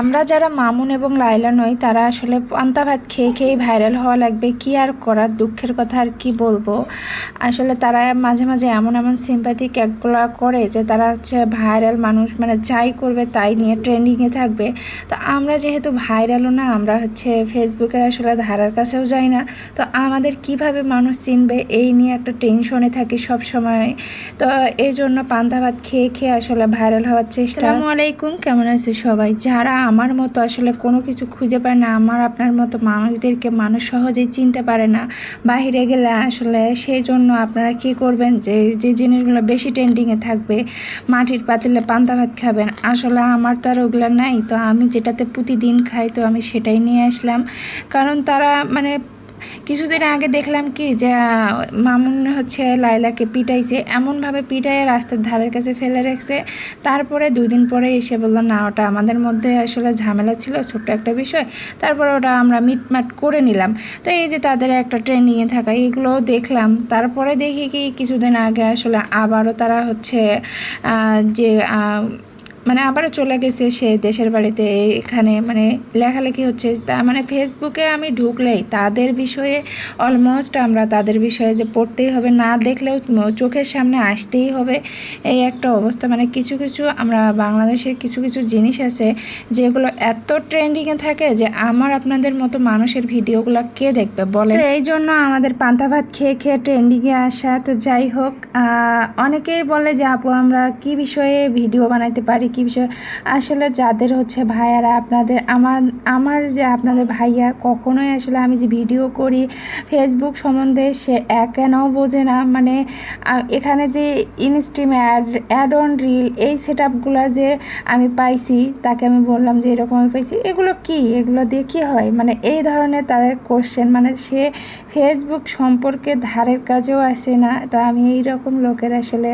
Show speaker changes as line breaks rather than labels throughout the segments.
আমরা যারা মামুন এবং লাইলা নই, তারা আসলে পান্তা ভাত খেয়ে খেয়ে ভাইরাল হওয়া লাগবে। কি আর করার? দুঃখের কথা আর কি বলব? আসলে তারা মাঝে মাঝে এমন এমন সিম্পাথিক একগুলো করে যে তারা হচ্ছে ভাইরাল মানুষ মানে যাই করবে তাই নিয়ে ট্রেন্ডিংয়ে থাকবে। তো আমরা যেহেতু ভাইরালও না, আমরা হচ্ছে ফেসবুকের আসলে ধারার কাছেও যাই না। তো আমাদের কীভাবে মানুষ চিনবে? এই নিয়ে একটা টেনশনে থাকি সব সময় তো এই জন্য পান্তা ভাত খেয়ে খেয়ে আসলে ভাইরাল হওয়ার চেষ্টা। আসসালামু আলাইকুম, কেমন আছো সবাই? যারা আমার মতো আসলে কোনো কিছু খুঁজে পায় না, আমার আপনার মতো মানুষদেরকে মানুষ সহজেই চিনতে পারে না। বাহিরে গেলে আসলে সেই জন্য আপনারা কি করবেন যে যে জিনিসগুলো বেশি ট্রেন্ডিংয়ে থাকবে, মাটির পাতিলে পান্তা ভাত খাবেন? আসলে আমার তো আর ওগুলো নাই, তো আমি যেটাতে প্রতিদিন খাই তো আমি সেটাই নিয়ে আসলাম। কারণ তারা মানে কিছুদিন আগে দেখলাম কি যে মামুন হচ্ছে লাইলাকে পিটাইছে, এমনভাবে পিটাইয়ে রাস্তার ধারের কাছে ফেলে রেখেছে। তারপরে দুই দিন পরে এসে বলল, না, ওটা আমাদের মধ্যে আসলে ঝামেলা ছিল, ছোট্ট একটা বিষয়। তারপরে ওটা আমরা মিটমাট করে নিলাম। তো এই যে তাদের একটা ট্রেনিংয়ে থাকা, এগুলোও দেখলাম। তারপরে দেখি কি কিছুদিন আগে আসলে আবারও তারা হচ্ছে যে মানে আবারও চলে গেছে সে দেশের বাড়িতে, এখানে মানে লেখালেখি হচ্ছে। তা মানে ফেসবুকে আমি ঢুকলেই তাদের বিষয়ে অলমোস্ট আমরা তাদের বিষয়ে যে পড়তেই হবে, না দেখলেও চোখের সামনে আসতেই হবে। এই একটা অবস্থা। মানে কিছু কিছু আমরা বাংলাদেশের কিছু কিছু জিনিস আছে যেগুলো এত ট্রেন্ডিংয়ে থাকে যে আমার আপনাদের মতো মানুষের ভিডিওগুলো কে দেখবে বলে এই জন্য আমাদের পান্তা ভাত খেয়ে খেয়ে ট্রেন্ডিংয়ে আসা। তো যাই হোক অনেকেই বলে যে আপু, আমরা কি বিষয়ে ভিডিও বানাইতে পারি? কি বিষয়? আসলে যাদের হচ্ছে ভাইয়ারা আপনাদের, আমার আমার যে আপনাদের ভাইয়া কখনোই আসলে আমি যে ভিডিও করি ফেসবুক সম্বন্ধে সে একেনও বোঝে না। মানে এখানে যে instream ad ad on reel এই সেট আপগুলো যে আমি পাইছি, তাকে আমি বললাম যে এরকম আমি পাইছি, এগুলো কি? এগুলো দিয়ে কী হয়? মানে এই ধরনের তাদের কোশ্চেন মানে সে ফেসবুক সম্পর্কে ধারের কাছেও আসে না। তো আমি এই রকম লোকের আসলে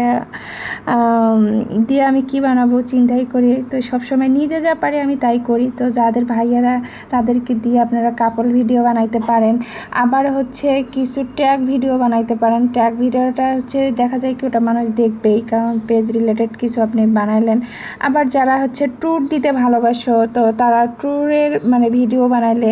দিয়ে আমি কি বানাবো চিন্তাই করি। তো সবসময় নিজে যা পারি আমি তাই করি। তো যাদের ভাইয়ারা তাদেরকে দিয়ে আপনারা কাপড় ভিডিও বানাইতে পারেন। আবার হচ্ছে কিছু ট্যাগ ভিডিও বানাইতে পারেন। ট্যাগ ভিডিওটা হচ্ছে দেখা যায় কি ওটা মানুষ দেখবেই, কারণ পেজ রিলেটেড কিছু আপনি বানাইলেন। আবার যারা হচ্ছে ট্যুর দিতে ভালোবাসো, তো তারা ট্যুরের মানে ভিডিও বানাইলে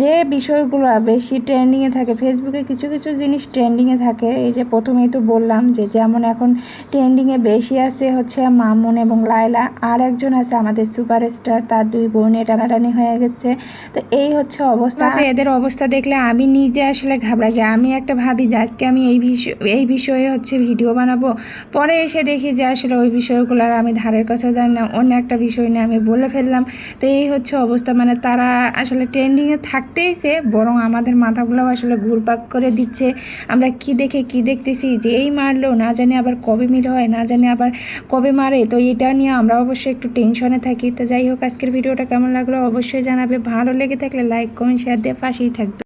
যে বিষয়গুলো বেশি ট্রেন্ডিংয়ে থাকে ফেসবুকে কিছু কিছু জিনিস ট্রেন্ডিংয়ে থাকে। এই যে প্রথমেই তো বললাম যে যেমন এখন ট্রেন্ডিংয়ে বেশি আছে হচ্ছে মামুন এবং লায়লা। আর একজন আছে আমাদের সুপারস্টার, তার দুই বোনে টানাটানি হয়ে গেছে। তো এই হচ্ছে অবস্থা। যে এদের অবস্থা দেখলে আমি নিজে আসলে ঘাবড়া যাই আমি একটা ভাবি যে আজকে আমি এই বিষয়, এই বিষয়ে হচ্ছে ভিডিও বানাবো। পরে এসে দেখি যে আসলে ওই বিষয়গুলো আর আমি ধারের কাছেও জানি না, অন্য একটা বিষয় নিয়ে আমি বলে ফেললাম। তো এই হচ্ছে অবস্থা মানে তারা আসলে ট্রেন্ডিংয়ে থাকতেইছে বরং আমাদের মাথাগুলোও আসলে ঘুরপাক করে দিচ্ছে। আমরা কি দেখে কি দেখতেছি, যে এই মারলো, না জানি আবার কবে মিল হয়, না জানি আবার কবে মারে। তো এটা নিয়ে আমরা অবশ্যই একটু টেনশনে থাকি। তো যাই হোক, আজকের ভিডিওটা কেমন লাগল অবশ্যই জানাবে। ভালো লেগে থাকলে লাইক, কমেন্ট শেয়ার দিয়ে পাশেই থাকবে।